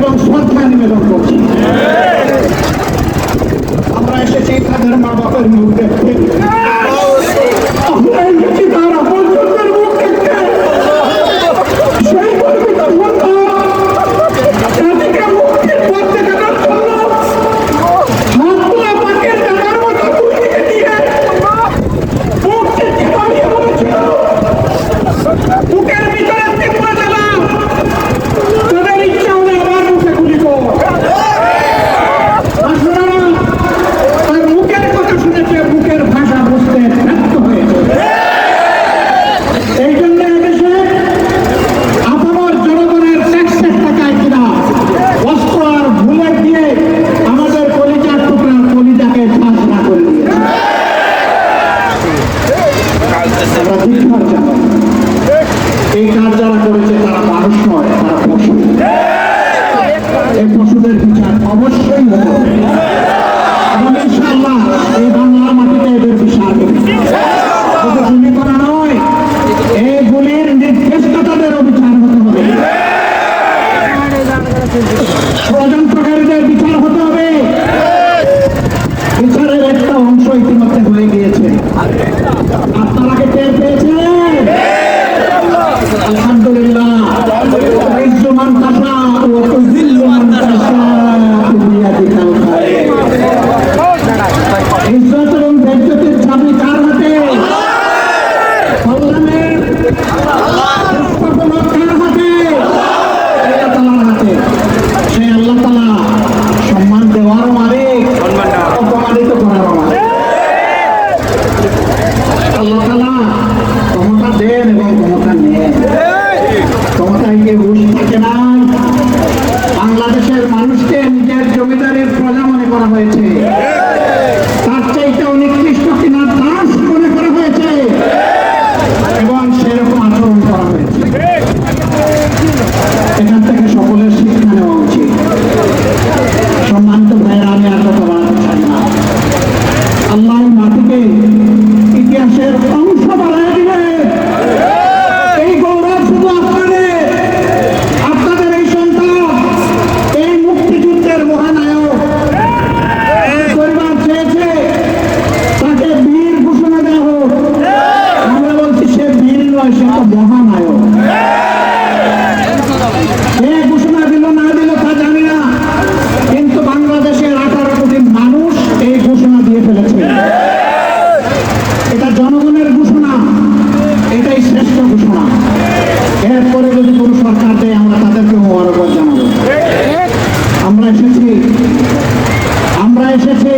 এবং শ্রদ্ধা নিবেদন করছি। এই কাজ যারা করেছে তারা মানুষ নয় তারা পশু। এই পশুদের ফেলেছে এটা জনগণের ঘোষণা। এটাই শ্রেষ্ঠ ঘোষণা। এরপরে যদি কোনো সরকার দেয়, আমরা তাদেরকে মোবারকবাদ জানাব। আমরা এসেছি। আমরা এসেছি